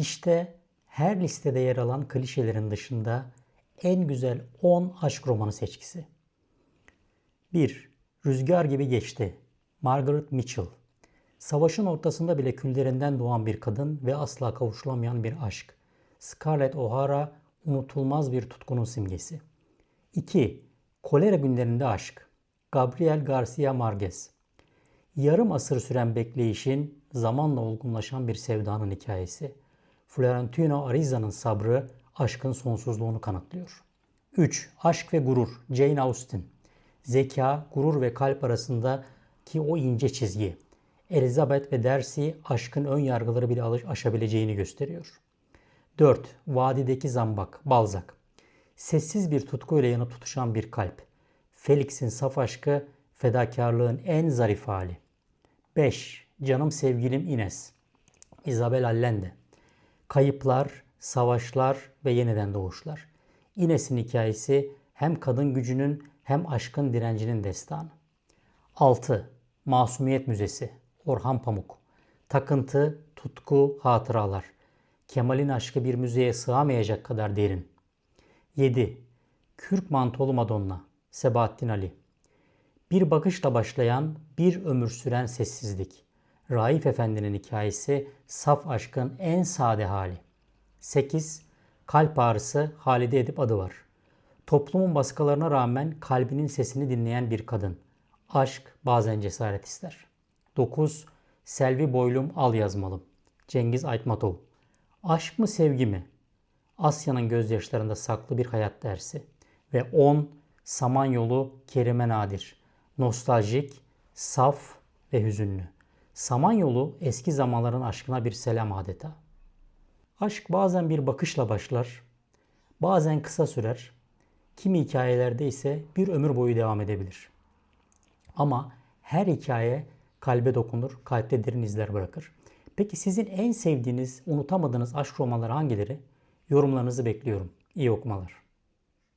İşte her listede yer alan klişelerin dışında en güzel 10 aşk romanı seçkisi. 1. Rüzgar gibi geçti. Margaret Mitchell. Savaşın ortasında bile küllerinden doğan bir kadın ve asla kavuşulamayan bir aşk. Scarlett O'Hara unutulmaz bir tutkunun simgesi. 2. Kolera günlerinde aşk. Gabriel Garcia Marquez. Yarım asır süren bekleyişin zamanla olgunlaşan bir sevdanın hikayesi. Florentino Ariza'nın sabrı aşkın sonsuzluğunu kanıtlıyor. 3. Aşk ve Gurur Jane Austen. Zeka, gurur ve kalp arasındaki o ince çizgi. Elizabeth ve Darcy aşkın ön yargıları bile aşabileceğini gösteriyor. 4. Vadideki Zambak Balzac. Sessiz bir tutkuyla yanıp tutuşan bir kalp. Felix'in saf aşkı fedakarlığın en zarif hali. 5. Canım sevgilim Ines. Isabel Allende. Kayıplar, savaşlar ve yeniden doğuşlar. Ines'in hikayesi hem kadın gücünün hem aşkın direncinin destanı. 6. Masumiyet Müzesi Orhan Pamuk Takıntı, tutku, hatıralar. Kemal'in aşkı bir müzeye sığamayacak kadar derin. 7. Kürk Mantolu Madonna Sebahattin Ali Bir bakışla başlayan, bir ömür süren sessizlik. Raif Efendi'nin hikayesi saf aşkın en sade hali. 8. Kalp ağrısı Halide Edip adı var. Toplumun baskılarına rağmen kalbinin sesini dinleyen bir kadın. Aşk bazen cesaret ister. 9. Selvi Boylum Al Yazmalım. Cengiz Aytmatov. Aşk mı sevgi mi? Asya'nın gözyaşlarında saklı bir hayat dersi. Ve 10. Samanyolu Kerime Nadir. Nostaljik, saf ve hüzünlü. Samanyolu eski zamanların aşkına bir selam adeta. Aşk bazen bir bakışla başlar, bazen kısa sürer, kimi hikayelerde ise bir ömür boyu devam edebilir. Ama her hikaye kalbe dokunur, kalpte derin izler bırakır. Peki sizin en sevdiğiniz, unutamadığınız aşk romanları hangileri? Yorumlarınızı bekliyorum. İyi okumalar.